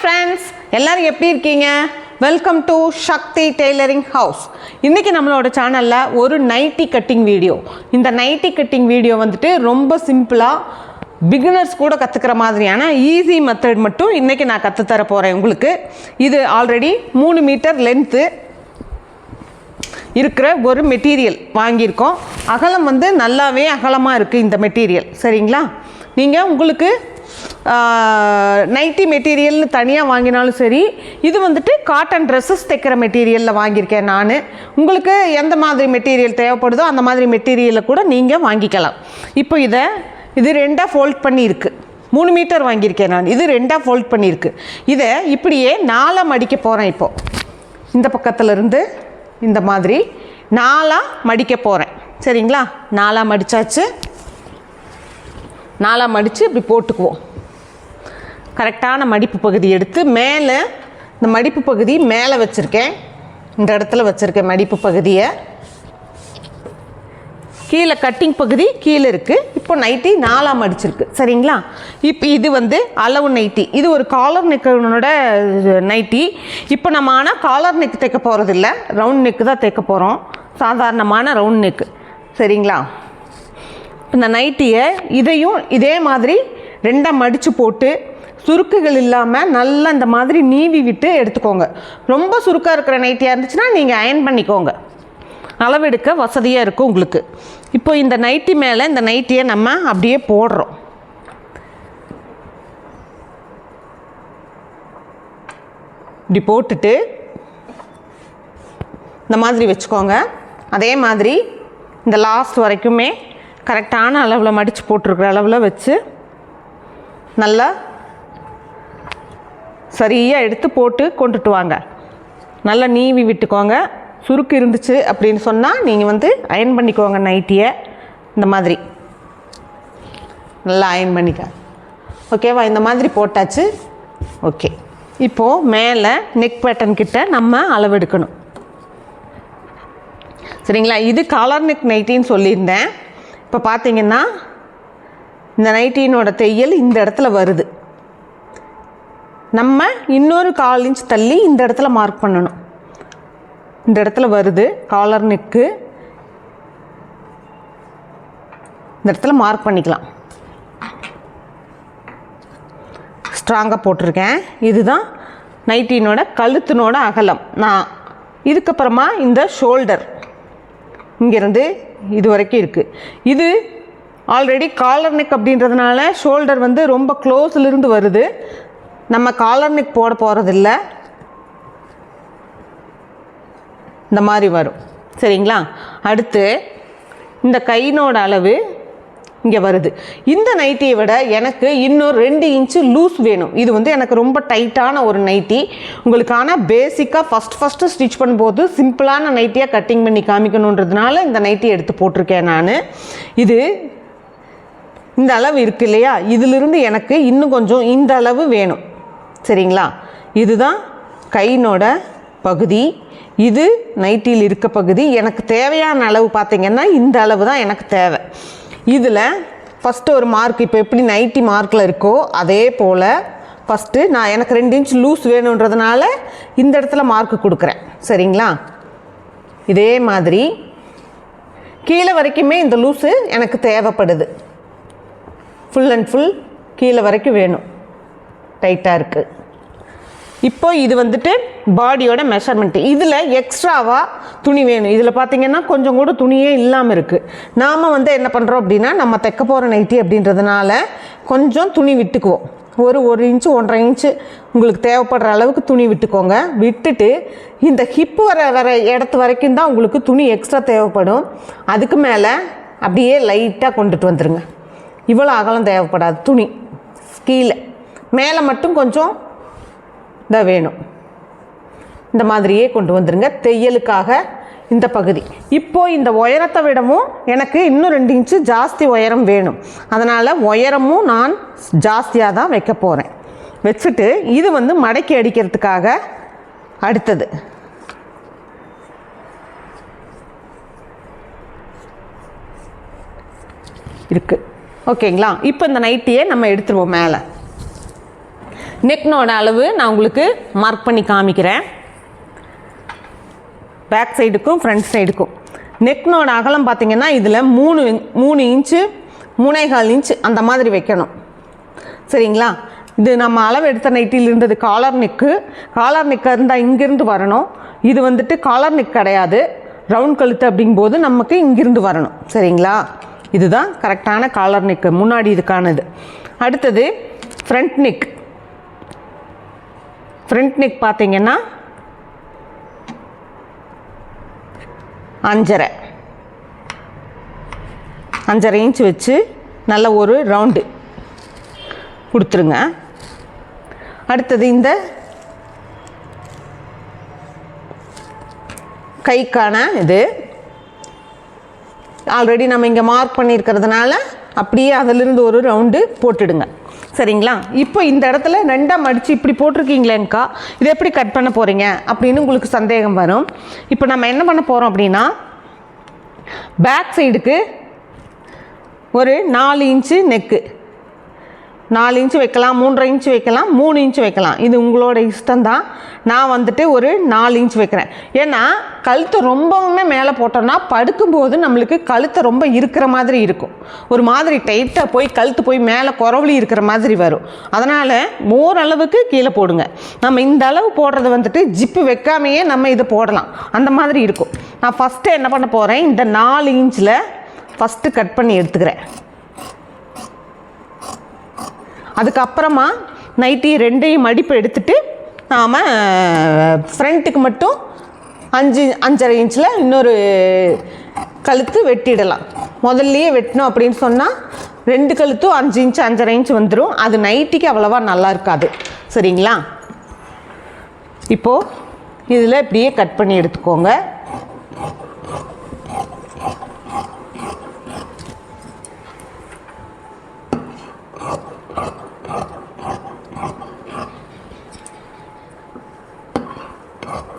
Friends எல்லோரும் எப்படி இருக்கீங்க? Welcome to Shakti tailoring house இன்றைக்கி நம்மளோட சேனலில் ஒரு நைட்டி கட்டிங் வீடியோ இந்த நைட்டி கட்டிங் வீடியோ வந்துட்டு ரொம்ப சிம்பிளாக பிகினர்ஸ் கூட கற்றுக்கிற மாதிரியான ஈஸி மெத்தட் மட்டும் இன்றைக்கி நான் கற்றுத்தர போகிறேன் உங்களுக்கு. இது ஆல்ரெடி மூணு மீட்டர் லென்த்து இருக்கிற ஒரு மெட்டீரியல் வாங்கியிருக்கோம். அகலம் வந்து நல்லாவே அகலமாக இருக்குது இந்த மெட்டீரியல் சரிங்களா? நீங்கள் உங்களுக்கு நைட்டி மெட்டீரியல்னு தனியாக வாங்கினாலும் சரி இது வந்துட்டு காட்டன் ட்ரெஸ்ஸஸ் தைக்கிற மெட்டீரியலில் வாங்கியிருக்கேன் நான். உங்களுக்கு எந்த மாதிரி மெட்டீரியல் தேவைப்படுதோ அந்த மாதிரி மெட்டீரியலை கூட நீங்கள் வாங்கிக்கலாம். இப்போ இதை இது ரெண்டாக ஃபோல்ட் பண்ணியிருக்கு. மூணு மீட்டர் வாங்கியிருக்கேன் நான். இது ரெண்டாக ஃபோல்ட் பண்ணியிருக்கு. இதை இப்படியே நாலாக மடிக்க போகிறேன் இப்போது இந்த பக்கத்துலேருந்து இந்த மாதிரி நாலாக மடிக்க போகிறேன் சரிங்களா? நாலாக மடித்தாச்சு நாலாக மடித்து இப்படி போட்டுக்குவோம். கரெக்டான மடிப்பு பகுதி எடுத்து மேலே இந்த மடிப்பு பகுதி மேலே வச்சுருக்கேன். இந்த இடத்துல வச்சுருக்கேன் மடிப்பு பகுதியை. கீழே கட்டிங் பகுதி கீழே இருக்குது இப்போ நைட்டி நாலாம் அடிச்சிருக்கு. சரிங்களா? இப்போ இது வந்து அளவு நைட்டி இது ஒரு காலர் நெக்கனோட நைட்டி இப்போ நம்ம ஆனால் காலர் நெக் தைக்க போகிறதில்ல ரவுண்ட் நெக்கு தான் தைக்க போகிறோம் சாதாரணமான ரவுண்ட் நெக்கு சரிங்களா? இந்த நைட்டியை இதையும் இதே மாதிரி ரெண்டாக மடித்து போட்டு சுருக்குகள் இல்லாமல் நல்லா இந்த மாதிரி நீவி விட்டு எடுத்துக்கோங்க. ரொம்ப சுருக்காக இருக்கிற நைட்டியாக இருந்துச்சுன்னா நீங்கள் அயன் பண்ணிக்கோங்க. அளவெடுக்க வசதியாக இருக்கும் உங்களுக்கு. இப்போ இந்த நைட்டி மேலே இந்த நைட்டியை நம்ம அப்படியே போடுறோம். இப்படி போட்டுட்டு இந்த மாதிரி வச்சுக்கோங்க. அதே மாதிரி இந்த லாஸ்ட் வரைக்குமே கரெக்டான அளவில் மடித்து போட்டிருக்கிற அளவில் வச்சு நல்லா சரியாக எடுத்து போட்டு கொண்டுட்டு வாங்க. நல்லா நீவி விட்டுக்கோங்க. சுருக்கு இருந்துச்சு அப்படின்னு சொன்னால் நீங்கள் வந்து அயன் பண்ணிக்கோங்க நைட்டியை. இந்த மாதிரி. நல்லா அயன் பண்ணிக்க. ஓகேவா இந்த மாதிரி போட்டாச்சு. ஓகே இப்போது மேலே நெக் பேட்டன் கிட்ட நம்ம அளவெடுக்கணும். சரிங்களா? இது காலர் நெக் நைட்டின்னு சொல்லியிருந்தேன். இப்போ பார்த்தீங்கன்னா இந்த நைட்டினோட தையல் இந்த இடத்துல வருது. நம்ம இன்னொரு கால் இன்ச் தள்ளி இந்த இடத்துல மார்க் பண்ணணும். இந்த இடத்துல வருது காலர் நெக்கு இந்த இடத்துல மார்க் பண்ணிக்கலாம். ஸ்ட்ராங்காக போட்டிருக்கேன். இதுதான் நைட்டினோட கழுத்தினோட அகலம். நான் இதுக்கப்புறமா இந்த ஷோல்டர் இங்கேருந்து இது வரைக்கும் இருக்குது இது ஆல்ரெடி காலர் நெக் அப்படின்றதுனால ஷோல்டர் வந்து ரொம்ப க்ளோஸ்லேருந்து வருது. நம்ம காலனிக் போட போகிறதில்ல இந்த மாதிரி வரும். சரிங்களா? அடுத்து இந்த கையினோட அளவு இங்கே வருது. இந்த நைட்டியை விட எனக்கு இன்னும் ரெண்டு இன்ச்சு லூஸ் வேணும். இது வந்து எனக்கு ரொம்ப டைட்டான ஒரு நைட்டி. உங்களுக்கான பேசிக்காக ஃபஸ்ட் ஃபஸ்ட்டு ஸ்டிச் பண்ணும்போது சிம்பிளான நைட்டியாக கட்டிங் பண்ணி காமிக்கணுன்றதுனால இந்த நைட்டி எடுத்து போட்டிருக்கேன் நான். இது இந்த அளவு இருக்கு இல்லையா? இதிலிருந்து எனக்கு இன்னும் கொஞ்சம் இந்த அளவு வேணும். சரிங்களா? இதுதான் கையினோட பகுதி. இது நைட்டியில் இருக்க பகுதி. எனக்கு தேவையான அளவு பார்த்திங்கன்னா இந்த அளவு தான் எனக்கு தேவை. இதில் ஃபஸ்ட்டு ஒரு மார்க் இப்போ எப்படி நைட்டி மார்க்கில் இருக்கோ அதே போல் ஃபஸ்ட்டு நான் எனக்கு ரெண்டு இன்ச் லூஸ் வேணுன்றதுனால இந்த இடத்துல மார்க் கொடுக்குறேன். சரிங்களா? இதே மாதிரி கீழே வரைக்குமே இந்த லூஸு எனக்கு தேவைப்படுது. ஃபுல் அண்ட் ஃபுல் கீழே வரைக்கும் வேணும். டைட்டாக இருக்குது இப்போ இது வந்துட்டு பாடியோட மெஷர்மெண்ட்டு இதில் எக்ஸ்ட்ராவாக துணி வேணும். இதில் பார்த்தீங்கன்னா கொஞ்சம் கூட துணியே இல்லாமல் இருக்குது நாம் வந்து என்ன பண்ணுறோம் அப்படின்னா நம்ம தைக்க போகிற நைட்டி அப்படின்றதுனால கொஞ்சம் துணி விட்டுக்குவோம். ஒரு ஒரு இன்ச்சு ஒன்றரை இன்ச்சு உங்களுக்கு தேவைப்படுற அளவுக்கு துணி விட்டுக்கோங்க. விட்டுட்டு இந்த ஹிப்பு வர வர இடத்து வரைக்கும் தான் உங்களுக்கு துணி எக்ஸ்ட்ரா தேவைப்படும். அதுக்கு மேலே அப்படியே லைட்டாக கொண்டுட்டு வந்துடுங்க இவ்வளோ அகலம் தேவைப்படாது. துணி கீழே. மேலே மட்டும் கொஞ்சம் இதாக வேணும். இந்த மாதிரியே கொண்டு வந்துருங்க. தையலுக்காக இந்த பகுதி. இப்போது இந்த உயரத்தை விடவும் எனக்கு இன்னும் ரெண்டு இன்ச்சு ஜாஸ்தி உயரம் வேணும். அதனால் உயரமும் நான் ஜாஸ்தியாக தான் வைக்க போகிறேன் வச்சுட்டு இது வந்து மடக்கி அடிக்கிறதுக்காக அடுத்தது. இருக்குது ஓகேங்களா? இப்போ இந்த நைட்டியை நம்ம எடுத்துருவோம் மேலே. நெக்னோட அளவு நான் உங்களுக்கு மார்க் பண்ணி காமிக்கிறேன். பேக் சைடுக்கும் ஃப்ரண்ட் சைடுக்கும் நெக்னோட அகலம் பார்த்திங்கன்னா இதில் மூணு மூணு இன்ச்சு மூணேகால் இன்ச்சு அந்த மாதிரி வைக்கணும். சரிங்களா? இது நம்ம அளவு எடுத்த நைட்டில் இருந்தது காலர் நெக்கு காலர் நெக்காக இருந்தால் இங்கேருந்து வரணும். இது வந்துட்டு காலர் நெக் கிடையாது. ரவுண்ட் கழுத்து அப்படிங்கும்போது நமக்கு இங்கிருந்து வரணும். சரிங்களா? இதுதான் கரெக்டான காலர் நெக்கு முன்னாடி இதுக்கானது. அடுத்தது ஃப்ரண்ட் நெக் ஃப்ரண்ட் நெக் பார்த்தீங்கன்னா அஞ்சரை. அஞ்சரை இன்ச் வச்சு நல்ல ஒரு ரவுண்டு கொடுத்துருங்க. அடுத்தது இந்த கைக்கான இது. ஆல்ரெடி நம்ம இங்கே மார்க் பண்ணியிருக்கிறதுனால அப்படியே அதிலிருந்து ஒரு ரவுண்டு போட்டுடுங்க. சரிங்களா? இப்போ இந்த இடத்துல ரெண்டாக மடித்து இப்படி போட்டிருக்கீங்களேங்க்கா இதை எப்படி கட் பண்ண போகிறீங்க அப்படின்னு உங்களுக்கு சந்தேகம் வரும். இப்போ நம்ம என்ன பண்ண போகிறோம் அப்படின்னா பேக் சைடுக்கு ஒரு நாலு இன்ச்சு நெக்கு நாலு இன்ச்சு வைக்கலாம் மூன்றரை இன்ச்சு வைக்கலாம் மூணு இன்ச்சு வைக்கலாம். இது உங்களோட இஷ்டம்தான். நான் வந்துட்டு ஒரு நாலு இன்ச் வைக்கிறேன். ஏன்னா கழுத்தை ரொம்பவுமே மேலே போட்டோம்னா படுக்கும்போது நம்மளுக்கு கழுத்தை ரொம்ப இருக்கிற மாதிரி இருக்கும். ஒரு மாதிரி டைட்டாக போய் கழுத்து போய் மேலே குறவழி இருக்கிற மாதிரி வரும். அதனால் ஓரளவுக்கு கீழே போடுங்க. நம்ம இந்த அளவு போடுறது வந்துட்டு ஜிப்பு வைக்காமையே நம்ம இதை போடலாம். அந்த மாதிரி இருக்கும். நான் ஃபஸ்ட்டு என்ன பண்ண போகிறேன் இந்த நாலு இன்ச்சில் ஃபஸ்ட்டு கட் பண்ணி எடுத்துக்கிறேன். அதுக்கப்புறமா நைட்டி ரெண்டையும் மடிப்பு எடுத்துட்டு நாம் ஃப்ரண்ட்டுக்கு மட்டும் அஞ்சு அஞ்சரை இன்ச்சில் இன்னொரு கழுத்து வெட்டிடலாம். முதல்லையே வெட்டினோம் அப்படின்னு சொன்னால் ரெண்டு கழுத்தும் அஞ்சு இன்ச்சு அஞ்சரை இன்ச் வந்துடும் அது நைட்டிக்கு அவ்வளோவா நல்லா இருக்காது. சரிங்களா? இப்போது இதில் இப்படியே கட் பண்ணி எடுத்துக்கோங்க.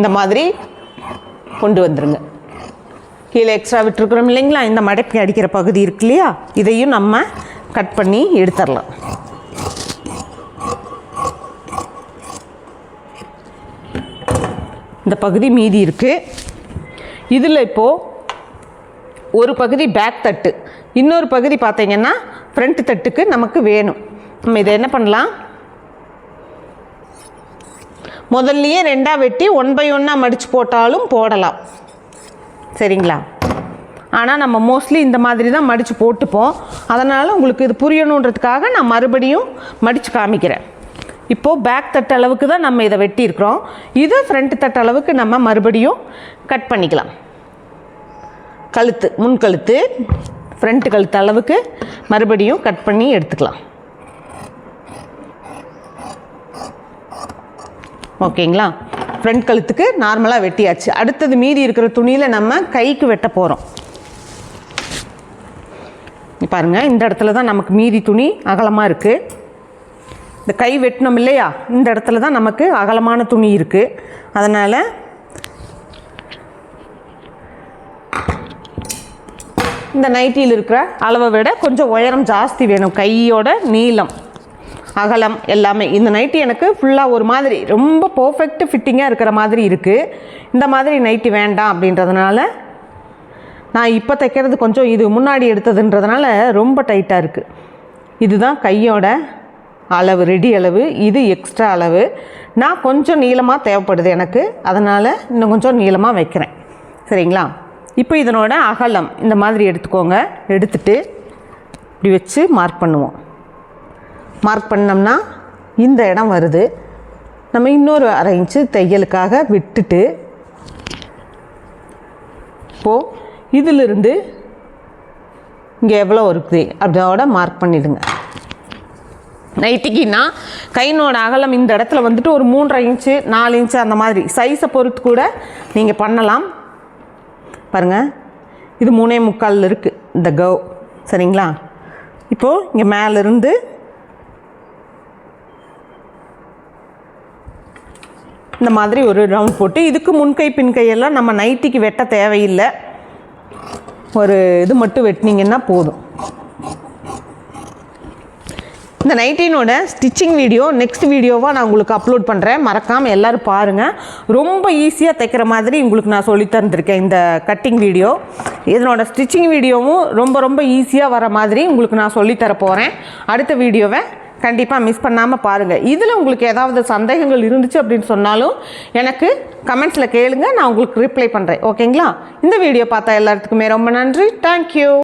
இந்த மாதிரி கொண்டு வந்துருங்க. கீழே எக்ஸ்ட்ரா விட்டுருக்குறோம் இல்லைங்களா? இந்த மடப்பி அடிக்கிற பகுதி இருக்கு இல்லையா? இதையும் நம்ம கட் பண்ணி எடுத்துடலாம். இந்த பகுதி மீதி இருக்குது இதில் இப்போது ஒரு பகுதி பேக் தட்டு. இன்னொரு பகுதி பார்த்தீங்கன்னா ஃப்ரண்ட் தட்டுக்கு நமக்கு வேணும். நம்ம இதை என்ன பண்ணலாம்? முதல்லையே ரெண்டாக வெட்டி ஒன் பை ஒன்னாக மடித்து போட்டாலும் போடலாம். சரிங்களா? ஆனால் நம்ம மோஸ்ட்லி இந்த மாதிரி தான் மடித்து போட்டுப்போம். அதனால் உங்களுக்கு இது புரியணுன்றதுக்காக நான் மறுபடியும் மடித்து காமிக்கிறேன். இப்போது பேக் தட்டு அளவுக்கு தான் நம்ம இதை வெட்டியிருக்கிறோம். இது ஃப்ரண்ட் தட்டு அளவுக்கு நம்ம மறுபடியும் கட் பண்ணிக்கலாம். கழுத்து முன் கழுத்து ஃப்ரண்ட் கழுத்து அளவுக்கு மறுபடியும் கட் பண்ணி எடுத்துக்கலாம். ஓகேங்களா? ஃப்ரண்ட் கழுத்துக்கு நார்மலாக வெட்டியாச்சு. அடுத்தது மீதி இருக்கிற துணியில் நம்ம கைக்கு வெட்ட போகிறோம் பாருங்கள் இந்த இடத்துல தான் நமக்கு மீதி துணி அகலமாக இருக்குது இந்த கை வெட்டினோம் இல்லையா? இந்த இடத்துல தான் நமக்கு அகலமான துணி இருக்குது அதனால் இந்த நைட்டியில் இருக்கிற அளவை விட கொஞ்சம் உயரம் ஜாஸ்தி வேணும். கையோட நீளம். அகலம் எல்லாமே. இந்த நைட்டி எனக்கு ஃபுல்லாக ஒரு மாதிரி ரொம்ப பர்ஃபெக்ட் ஃபிட்டிங்காக இருக்கிற மாதிரி இருக்குது இந்த மாதிரி நைட்டி வேண்டாம் அப்படின்றதுனால நான் இப்போ தைக்கிறது கொஞ்சம் இது முன்னாடி எடுத்ததுன்றதுனால ரொம்ப டைட்டாக இருக்குது இதுதான் கையோட அளவு ரெடி அளவு. இது எக்ஸ்ட்ரா அளவு. நான் கொஞ்சம் நீளமாக தேவைப்படுது எனக்கு. அதனால் இன்னும் கொஞ்சம் நீளமாக வைக்கிறேன். சரிங்களா? இப்போ இதனோட அகலம் இந்த மாதிரி எடுத்துக்கோங்க. எடுத்துட்டு இப்படி வச்சு மார்க் பண்ணுவோம். மார்க் பண்ணோம்னா இந்த இடம் வருது. நம்ம இன்னொரு அரை இன்ச்சு தையலுக்காக விட்டுட்டு இப்போது இதிலிருந்து இங்கே எவ்வளோ இருக்குது? அதோட மார்க் பண்ணிவிடுங்க நைட்டிக்குன்னா கையினோட அகலம் இந்த இடத்துல வந்துட்டு ஒரு மூன்றரை இன்ச்சு நாலு இன்ச்சு அந்த மாதிரி. சைஸை பொறுத்து கூட நீங்கள் பண்ணலாம். பாருங்கள் இது மூணே முக்கால் இருக்குது இந்த கவ். சரிங்களா? இப்போது இங்கே மேலேருந்து இந்த மாதிரி ஒரு ரவுண்ட் போட்டு இதுக்கு முன்கை பின்கையெல்லாம் நம்ம நைட்டிக்கு வெட்ட தேவையில்லை. ஒரு இது மட்டும் வெட்டினீங்கன்னா போதும். இந்த நைட்டினோட ஸ்டிச்சிங் வீடியோ நெக்ஸ்ட் வீடியோவாக நான் உங்களுக்கு அப்லோட் பண்ணுறேன் மறக்காமல் எல்லோரும் பாருங்கள் ரொம்ப ஈஸியாக தைக்கிற மாதிரி உங்களுக்கு நான் சொல்லி தந்திருக்கேன் இந்த கட்டிங் வீடியோ இதனோட ஸ்டிச்சிங் வீடியோவும் ரொம்ப ரொம்ப ஈஸியாக வர மாதிரி உங்களுக்கு நான் சொல்லித்தர போகிறேன் அடுத்த வீடியோவை கண்டிப்பாக மிஸ் பண்ணாமல் பாருங்கள் இதில் உங்களுக்கு ஏதாவது சந்தேகங்கள் இருந்துச்சு அப்படின்னு சொன்னாலும் எனக்கு கமெண்ட்ஸில் கேளுங்க. நான் உங்களுக்கு ரிப்ளை பண்ணுறேன் ஓகேங்களா இந்த வீடியோ பார்த்தா எல்லாத்துக்குமே ரொம்ப நன்றி. தேங்க்யூ